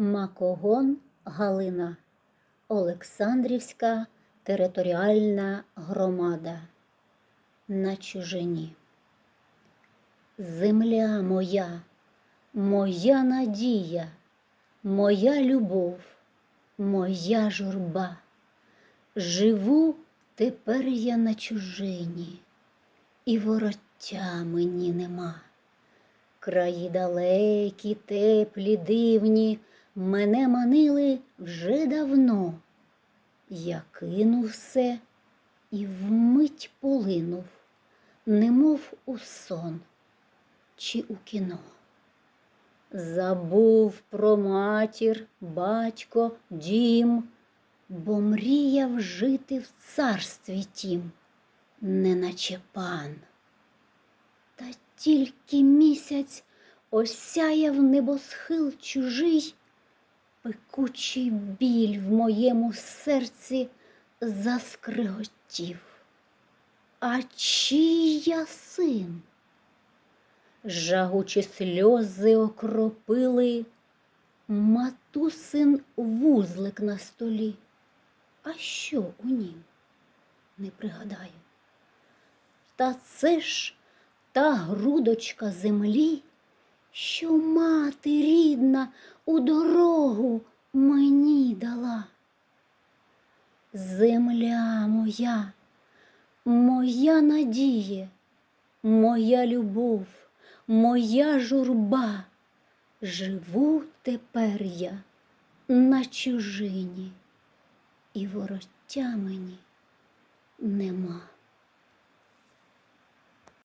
Макогон Галина, Олександрівська територіальна громада. На чужині. Земля моя, моя надія, моя любов, моя журба. Живу тепер я на чужині, і вороття мені нема. Краї далекі, теплі, дивні, мене манили вже давно. Я кинув все і вмить полинув, немов у сон чи у кіно. Забув про матір, батько, дім, бо мріяв жити в царстві тім, неначе пан. Та тільки місяць осяяв небосхил чужий, пекучий біль в моєму серці заскриготів. А чий я син? Жагучі сльози окропили матусин вузлик на столі. А що у нім? Не пригадаю. Та це ж та грудочка землі, що мати рідна у дорогу мені дала. Земля моя, моя надія, моя любов, моя журба, живу тепер я на чужині, і вороття мені нема.